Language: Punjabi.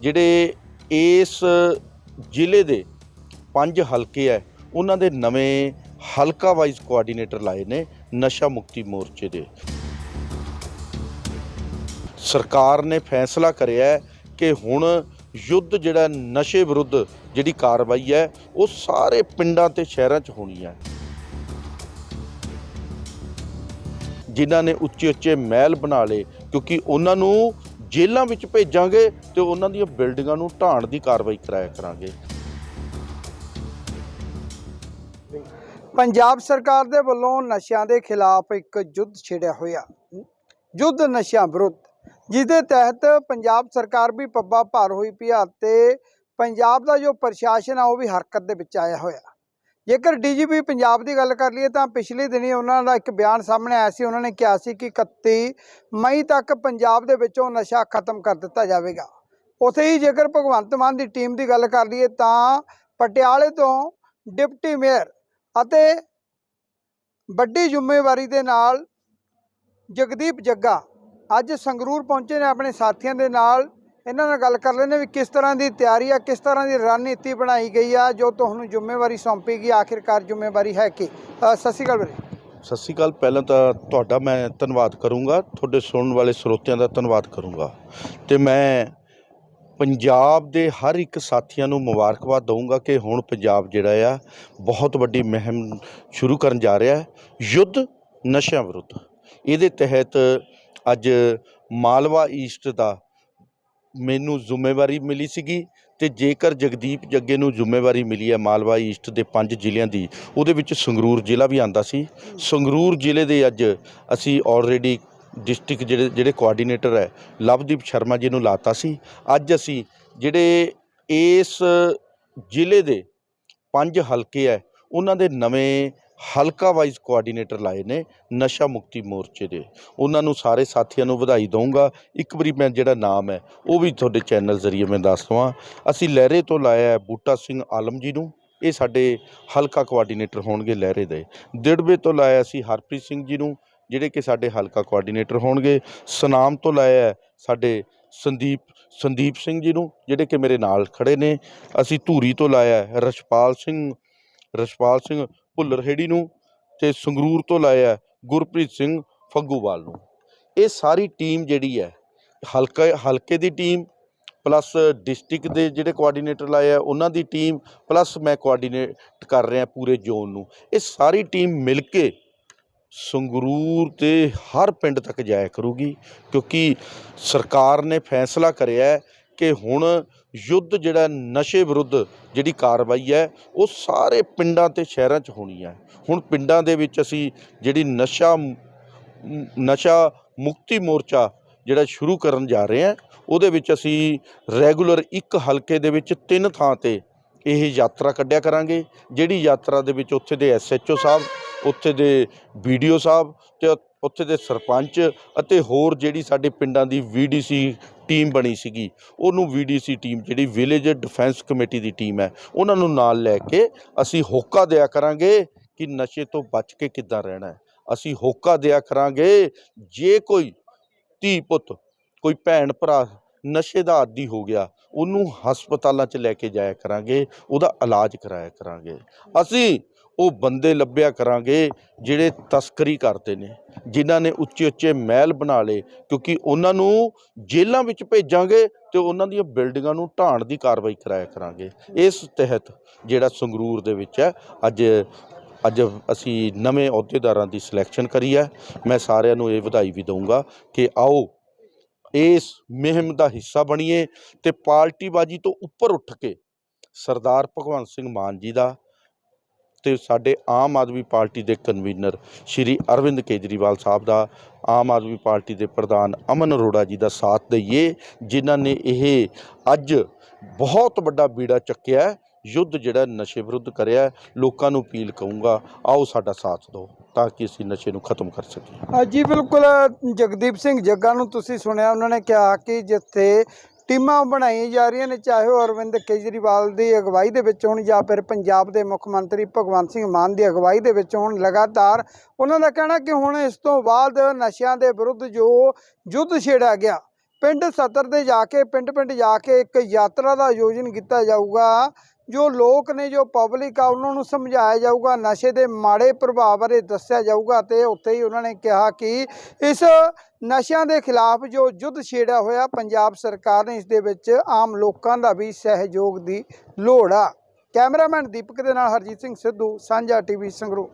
ਜਿਹੜੇ ਇਸ ਜ਼ਿਲ੍ਹੇ ਦੇ ਪੰਜ ਹਲਕੇ ਹੈ ਉਹਨਾਂ ਦੇ ਨਵੇਂ ਹਲਕਾ ਵਾਈਜ਼ ਕੋਆਰਡੀਨੇਟਰ ਲਾਏ ਨੇ ਨਸ਼ਾ ਮੁਕਤੀ ਮੋਰਚੇ ਦੇ। ਸਰਕਾਰ ਨੇ ਫੈਸਲਾ ਕਰਿਆ ਕਿ ਹੁਣ ਯੁੱਧ ਜਿਹੜਾ ਨਸ਼ੇ ਵਿਰੁੱਧ ਜਿਹੜੀ ਕਾਰਵਾਈ ਹੈ, ਉਹ ਸਾਰੇ ਪਿੰਡਾਂ ਤੇ ਸ਼ਹਿਰਾਂ 'ਚ ਹੋਣੀ ਹੈ। ਜਿਨ੍ਹਾਂ ਨੇ ਉੱਚੇ ਉੱਚੇ ਮਹਿਲ ਬਣਾ ਲਏ, ਕਿਉਂਕਿ ਉਹਨਾਂ ਨੂੰ ਜੇਲ੍ਹਾਂ ਵਿੱਚ ਭੇਜਾਂਗੇ ਤੇ ਉਹਨਾਂ ਦੀਆਂ ਬਿਲਡਿੰਗਾਂ ਨੂੰ ਢਾਣ ਦੀ ਕਾਰਵਾਈ ਕਰਾਇਆ ਕਰਾਂਗੇ। ਪੰਜਾਬ ਸਰਕਾਰ ਦੇ ਵੱਲੋਂ ਨਸ਼ਿਆਂ ਦੇ ਖਿਲਾਫ ਇੱਕ ਯੁੱਧ ਛੇੜਿਆ ਹੋਇਆ। ਯੁੱਧ ਨਸ਼ਿਆਂ ਵਿਰੁੱਧ ਜਿਹਦੇ ਤਹਿਤ ਪੰਜਾਬ ਸਰਕਾਰ ਵੀ ਪੱਬਾ ਭਾਰ ਹੋਈ ਪਿਆ ਆ ਤੇ ਪੰਜਾਬ ਦਾ ਜੋ ਪ੍ਰਸ਼ਾਸਨ ਆ, ਉਹ ਵੀ ਹਰਕਤ ਦੇ ਵਿੱਚ ਆਇਆ ਹੋਇਆ। ਜੇਕਰ ਡੀਜੀਪੀ ਪੰਜਾਬ ਦੀ ਗੱਲ ਕਰ ਲਈਏ ਤਾਂ ਪਿਛਲੇ ਦਿਨੀ ਉਹਨਾਂ ਦਾ ਇੱਕ ਬਿਆਨ ਸਾਹਮਣੇ ਆਇਆ ਸੀ। ਉਹਨਾਂ ਨੇ ਕਿਹਾ ਸੀ ਕਿ 31 ਮਈ ਤੱਕ ਪੰਜਾਬ ਦੇ ਵਿੱਚੋਂ ਨਸ਼ਾ ਖਤਮ ਕਰ ਦਿੱਤਾ ਜਾਵੇਗਾ। ਉਥੇ ਹੀ ਜੇਕਰ ਭਗਵੰਤ ਮਾਨ ਦੀ ਟੀਮ ਦੀ ਗੱਲ ਕਰ ਲਈਏ ਤਾਂ ਪਟਿਆਲੇ ਤੋਂ ਡਿਪਟੀ ਮੇਅਰ ਅਤੇ ਵੱਡੀ ਜ਼ਿੰਮੇਵਾਰੀ ਦੇ ਨਾਲ ਜਗਦੀਪ ਜੱਗਾ ਅੱਜ ਸੰਗਰੂਰ ਪਹੁੰਚੇ ਨੇ। ਆਪਣੇ ਸਾਥੀਆਂ ਦੇ ਨਾਲ ਇਹਨਾਂ ਨਾਲ ਗੱਲ ਕਰ ਲੈਂਦੇ ਵੀ ਕਿਸ ਤਰ੍ਹਾਂ ਦੀ ਤਿਆਰੀ ਆ, ਕਿਸ ਤਰ੍ਹਾਂ ਦੀ ਰਣਨੀਤੀ ਬਣਾਈ ਗਈ ਆ, ਜੋ ਤੁਹਾਨੂੰ ਜ਼ਿੰਮੇਵਾਰੀ ਸੌਂਪੀ ਗਈ, ਆਖਿਰਕਾਰ ਜ਼ਿੰਮੇਵਾਰੀ ਹੈ ਕਿ? ਸਤਿ ਸ਼੍ਰੀ ਅਕਾਲ ਵੀਰੇ। ਸਤਿ ਸ਼੍ਰੀ ਅਕਾਲ। ਪਹਿਲਾਂ ਤਾਂ ਤੁਹਾਡਾ ਮੈਂ ਧੰਨਵਾਦ ਕਰੂੰਗਾ, ਤੁਹਾਡੇ ਸੁਣਨ ਵਾਲੇ ਸਰੋਤਿਆਂ ਦਾ ਧੰਨਵਾਦ ਕਰੂੰਗਾ। ਤੇ ਮੈਂ ਪੰਜਾਬ ਦੇ ਹਰ ਇੱਕ ਸਾਥੀਆਂ ਨੂੰ ਮੁਬਾਰਕਬਾਦ ਦਊਂਗਾ ਕਿ ਹੁਣ ਪੰਜਾਬ ਜਿਹੜਾ ਆ, ਬਹੁਤ ਵੱਡੀ ਮੁਹਿੰਮ ਸ਼ੁਰੂ ਕਰਨ ਜਾ ਰਿਹਾ ਹੈ। ਯੁੱਧ ਨਸ਼ਿਆਂ ਵਿਰੁੱਧ। ਇਹਦੇ ਤਹਿਤ ਅੱਜ ਮਾਲਵਾ ਈਸਟ ਦਾ ਮੈਨੂੰ ਜ਼ਿੰਮੇਵਾਰੀ ਮਿਲੀ ਸੀਗੀ ਤੇ ਜੇਕਰ ਜਗਦੀਪ ਜੱਗੇ ਨੂੰ ਜ਼ਿੰਮੇਵਾਰੀ ਮਿਲੀ ਹੈ ਮਾਲਵਾ ਈਸਟ ਦੇ ਪੰਜ ਜ਼ਿਲ੍ਹਿਆਂ ਦੀ, ਉਹਦੇ ਵਿੱਚ ਸੰਗਰੂਰ ਜ਼ਿਲ੍ਹਾ ਵੀ ਆਂਦਾ ਸੀ। ਸੰਗਰੂਰ ਜ਼ਿਲ੍ਹੇ ਦੇ ਅੱਜ ਅਸੀਂ ਆਲਰੇਡੀ ਡਿਸਟ੍ਰਿਕਟ ਜਿਹੜੇ ਜਿਹੜੇ ਕੋਆਰਡੀਨੇਟਰ ਹੈ, ਲਵਦੀਪ ਸ਼ਰਮਾ ਜੀ ਨੂੰ ਲਾਤਾ ਸੀ। ਅੱਜ ਅਸੀਂ ਜਿਹੜੇ ਇਸ ਜ਼ਿਲ੍ਹੇ ਦੇ ਪੰਜ ਹਲਕੇ ਹੈ, ਉਹਨਾਂ ਦੇ ਨਵੇਂ ਹਲਕਾ ਵਾਈਜ਼ ਕੋਆਰਡੀਨੇਟਰ ਲਾਏ ਨੇ ਨਸ਼ਾ ਮੁਕਤੀ ਮੋਰਚੇ ਦੇ। ਉਹਨਾਂ ਨੂੰ ਸਾਰੇ ਸਾਥੀਆਂ ਨੂੰ ਵਧਾਈ ਦਊਂਗਾ। ਇੱਕ ਵਾਰੀ ਮੈਂ ਜਿਹੜਾ ਨਾਮ ਹੈ, ਉਹ ਵੀ ਤੁਹਾਡੇ ਚੈਨਲ ਜ਼ਰੀਏ ਮੈਂ ਦੱਸ ਦਵਾਂ। ਅਸੀਂ ਲਹਿਰੇ ਤੋਂ ਲਾਇਆ ਹੈ ਬੂਟਾ ਸਿੰਘ ਆਲਮ ਜੀ ਨੂੰ। ਇਹ ਸਾਡੇ ਹਲਕਾ ਕੋਆਰਡੀਨੇਟਰ ਹੋਣਗੇ ਲਹਿਰੇ ਦੇ। ਦਿੜਬੇ ਤੋਂ ਲਾਇਆ ਸੀ ਹਰਪ੍ਰੀਤ ਸਿੰਘ ਜੀ ਨੂੰ, ਜਿਹੜੇ ਕਿ ਸਾਡੇ ਹਲਕਾ ਕੋਆਰਡੀਨੇਟਰ ਹੋਣਗੇ। ਸਨਾਮ ਤੋਂ ਲਾਇਆ ਸਾਡੇ ਸੰਦੀਪ ਸੰਦੀਪ ਸਿੰਘ ਜੀ ਨੂੰ, ਜਿਹੜੇ ਕਿ ਮੇਰੇ ਨਾਲ ਖੜੇ ਨੇ। ਅਸੀਂ ਧੂਰੀ ਤੋਂ ਲਾਇਆ ਹੈ ਰਸ਼ਪਾਲ ਸਿੰਘ ਰਸ਼ਪਾਲ ਸਿੰਘ ਭੁੱਲਰ ਹੇੜੀ ਨੂੰ ਤੇ ਸੰਗਰੂਰ ਤੋਂ ਲਾਇਆ ਗੁਰਪ੍ਰੀਤ ਸਿੰਘ ਫੱਗੂਵਾਲ ਨੂੰ। ਇਹ ਸਾਰੀ ਟੀਮ ਜਿਹੜੀ ਹੈ, ਹਲਕਾ, ਹਲਕੇ ਦੀ ਟੀਮ ਪਲੱਸ ਡਿਸਟ੍ਰਿਕਟ ਦੇ ਜਿਹੜੇ ਕੋਆਰਡੀਨੇਟਰ ਲਾਏ ਆ, ਉਹਨਾਂ ਦੀ ਟੀਮ ਪਲੱਸ ਮੈਂ ਕੋਆਰਡੀਨੇਟ ਕਰ ਰਿਹਾ ਪੂਰੇ ਜ਼ੋਨ ਨੂੰ। ਇਹ ਸਾਰੀ ਟੀਮ ਮਿਲ ਕੇ ਸੰਗਰੂਰ ਤੇ ਹਰ ਪਿੰਡ ਤੱਕ ਜਾਇਆ ਕਰੂਗੀ, ਕਿਉਂਕਿ ਸਰਕਾਰ ਨੇ ਫੈਸਲਾ ਕਰਿਆ ਕਿ ਹੁਣ ਯੁੱਧ ਜਿਹੜਾ ਨਸ਼ੇ ਵਿਰੁੱਧ ਜਿਹੜੀ ਕਾਰਵਾਈ ਹੈ, ਉਹ ਸਾਰੇ ਪਿੰਡਾਂ ਤੇ ਸ਼ਹਿਰਾਂ 'ਚ ਹੋਣੀ ਹੈ। ਹੁਣ ਪਿੰਡਾਂ ਦੇ ਵਿੱਚ ਅਸੀਂ ਜਿਹੜੀ ਨਸ਼ਾ ਨਸ਼ਾ ਮੁਕਤੀ ਮੋਰਚਾ ਜਿਹੜਾ ਸ਼ੁਰੂ ਕਰਨ ਜਾ ਰਹੇ ਹਾਂ, ਉਹਦੇ ਵਿੱਚ ਅਸੀਂ ਰੈਗੂਲਰ ਇੱਕ ਹਲਕੇ ਦੇ ਵਿੱਚ ਤਿੰਨ ਥਾਂ ਤੇ ਇਹ ਯਾਤਰਾ ਕੱਢਿਆ ਕਰਾਂਗੇ। ਜਿਹੜੀ ਯਾਤਰਾ ਦੇ ਵਿੱਚ ਉੱਥੇ ਦੇ ਐਸਐਚਓ ਸਾਹਿਬ, ਉੱਥੇ ਦੇ ਵੀਡੀਓ ਸਾਹਿਬ ਤੇ ਉੱਥੇ ਦੇ ਸਰਪੰਚ ਅਤੇ ਹੋਰ ਜਿਹੜੀ ਸਾਡੇ ਪਿੰਡਾਂ ਦੀ ਵੀਡੀਸੀ ਟੀਮ ਬਣੀ ਸੀਗੀ। ਉਹਨੂੰ ਵੀਡੀਸੀ ਟੀਮ ਜਿਹੜੀ ਵਿਲੇਜ ਡਿਫੈਂਸ ਕਮੇਟੀ ਦੀ ਟੀਮ ਹੈ, ਉਹਨਾਂ ਨੂੰ ਨਾਲ ਲੈ ਕੇ ਅਸੀਂ ਹੋਕਾ ਦਿਆ ਕਰਾਂਗੇ ਕਿ ਨਸ਼ੇ ਤੋਂ ਬਚ ਕੇ ਕਿੱਦਾਂ ਰਹਿਣਾ ਹੈ। ਅਸੀਂ ਹੋਕਾ ਦਿਆ ਕਰਾਂਗੇ, ਜੇ ਕੋਈ ਧੀ ਪੁੱਤ, ਕੋਈ ਭੈਣ ਭਰਾ ਨਸ਼ੇ ਦਾ ਆਦੀ ਹੋ ਗਿਆ, ਉਹਨੂੰ ਹਸਪਤਾਲਾਂ 'ਚ ਲੈ ਕੇ ਜਾਇਆ ਕਰਾਂਗੇ, ਉਹਦਾ ਇਲਾਜ ਕਰਾਇਆ ਕਰਾਂਗੇ। ਅਸੀਂ ਉਹ ਬੰਦੇ ਲੱਭਿਆ ਕਰਾਂਗੇ ਜਿਹੜੇ ਤਸਕਰੀ ਕਰਦੇ ਨੇ, ਜਿਨ੍ਹਾਂ ਨੇ ਉੱਚੇ ਉੱਚੇ ਮਹਿਲ ਬਣਾ ਲਏ, ਕਿਉਂਕਿ ਉਹਨਾਂ ਨੂੰ ਜੇਲ੍ਹਾਂ ਵਿੱਚ ਭੇਜਾਂਗੇ ਤੇ ਉਹਨਾਂ ਦੀਆਂ ਬਿਲਡਿੰਗਾਂ ਨੂੰ ਢਾਣ ਦੀ ਕਾਰਵਾਈ ਕਰਾਇਆ ਕਰਾਂਗੇ। ਇਸ ਤਹਿਤ ਜਿਹੜਾ ਸੰਗਰੂਰ ਦੇ ਵਿੱਚ ਹੈ, ਅੱਜ ਅੱਜ ਅਸੀਂ ਨਵੇਂ ਅਹੁਦੇਦਾਰਾਂ ਦੀ ਸਿਲੈਕਸ਼ਨ ਕਰੀ ਹੈ। ਮੈਂ ਸਾਰਿਆਂ ਨੂੰ ਇਹ ਵਧਾਈ ਵੀ ਦਊਂਗਾ ਕਿ ਆਓ, ਇਸ ਮੁਹਿੰਮ ਦਾ ਹਿੱਸਾ ਬਣੀਏ ਤੇ ਪਾਰਟੀਬਾਜ਼ੀ ਤੋਂ ਉੱਪਰ ਉੱਠ ਕੇ ਸਰਦਾਰ ਭਗਵੰਤ ਸਿੰਘ ਮਾਨ ਜੀ ਦਾ ਤੇ ਸਾਡੇ ਆਮ ਆਦਮੀ ਪਾਰਟੀ ਦੇ ਕਨਵੀਨਰ ਸ਼੍ਰੀ ਅਰਵਿੰਦ ਕੇਜਰੀਵਾਲ ਸਾਹਿਬ ਦਾ ਆਮ ਆਦਮੀ ਪਾਰਟੀ ਦੇ ਪ੍ਰਧਾਨ ਅਮਨ ਅਰੋੜਾ ਜੀ ਦਾ ਸਾਥ ਦਈਏ ਜਿਨ੍ਹਾਂ ਨੇ ਇਹ ਅੱਜ ਬਹੁਤ ਵੱਡਾ ਬੀੜਾ ਚੱਕਿਆ ਯੁੱਧ ਜਿਹੜਾ ਨਸ਼ੇ ਵਿਰੁੱਧ ਕਰਿਆ ਲੋਕਾਂ ਨੂੰ ਅਪੀਲ ਕਹੂੰਗਾ ਆਓ ਸਾਡਾ ਸਾਥ ਦਿਓ ਤਾਂ ਕਿ ਅਸੀਂ ਨਸ਼ੇ ਨੂੰ ਖਤਮ ਕਰ ਸਕੀਏ। ਅ, ਜੀ ਬਿਲਕੁਲ ਜਗਦੀਪ ਸਿੰਘ ਜੱਗਾ ਨੂੰ ਤੁਸੀਂ ਸੁਣਿਆ ਉਹਨਾਂ ਨੇ ਕਿਹਾ ਕਿ ਜਿੱਥੇ ਟੀਮਾਂ ਬਣਾਈਆਂ ਜਾ ਰਹੀਆਂ ਨੇ, ਚਾਹੇ ਉਹ ਅਰਵਿੰਦ ਕੇਜਰੀਵਾਲ ਦੀ ਅਗਵਾਈ ਦੇ ਵਿੱਚ ਹੋਣ ਜਾਂ ਫਿਰ ਪੰਜਾਬ ਦੇ ਮੁੱਖ ਮੰਤਰੀ ਭਗਵੰਤ ਸਿੰਘ ਮਾਨ ਦੀ ਅਗਵਾਈ ਦੇ ਵਿੱਚ ਹੋਣ ਲਗਾਤਾਰ, ਉਹਨਾਂ ਦਾ ਕਹਿਣਾ ਕਿ ਹੁਣ ਇਸ ਤੋਂ ਬਾਅਦ ਨਸ਼ਿਆਂ ਦੇ ਵਿਰੁੱਧ ਜੋ ਯੁੱਧ ਛੇੜਿਆ ਗਿਆ, ਪਿੰਡ ਸਤਰ ਦੇ ਜਾ ਕੇ ਪਿੰਡ ਪਿੰਡ ਜਾ ਕੇ ਇੱਕ ਯਾਤਰਾ ਦਾ ਆਯੋਜਨ ਕੀਤਾ ਜਾਊਗਾ। ਜੋ ਲੋਕ ਨੇ, ਜੋ ਪਬਲਿਕ ਆ, ਉਹਨਾਂ ਨੂੰ ਸਮਝਾਇਆ ਜਾਊਗਾ, ਨਸ਼ੇ ਦੇ ਮਾੜੇ ਪ੍ਰਭਾਵ ਬਾਰੇ ਦੱਸਿਆ ਜਾਊਗਾ ਤੇ ਉੱਥੇ ਹੀ ਉਹਨਾਂ ਨੇ ਕਿਹਾ ਕਿ ਇਸ ਨਸ਼ਿਆਂ ਦੇ ਖਿਲਾਫ ਜੋ ਯੁੱਧ ਛੇੜਿਆ ਹੋਇਆ, ਪੰਜਾਬ ਸਰਕਾਰ ਨੇ ਇਸ ਦੇ ਵਿੱਚ ਆਮ ਲੋਕਾਂ ਦਾ ਵੀ ਸਹਿਯੋਗ ਦੀ ਲੋੜ ਆ। ਕੈਮਰਾਮੈਨ ਦੀਪਕ ਦੇ ਨਾਲ ਹਰਜੀਤ ਸਿੰਘ ਸਿੱਧੂ, ਸਾਂਝਾ ਟੀਵੀ ਸੰਗਰੂਰ।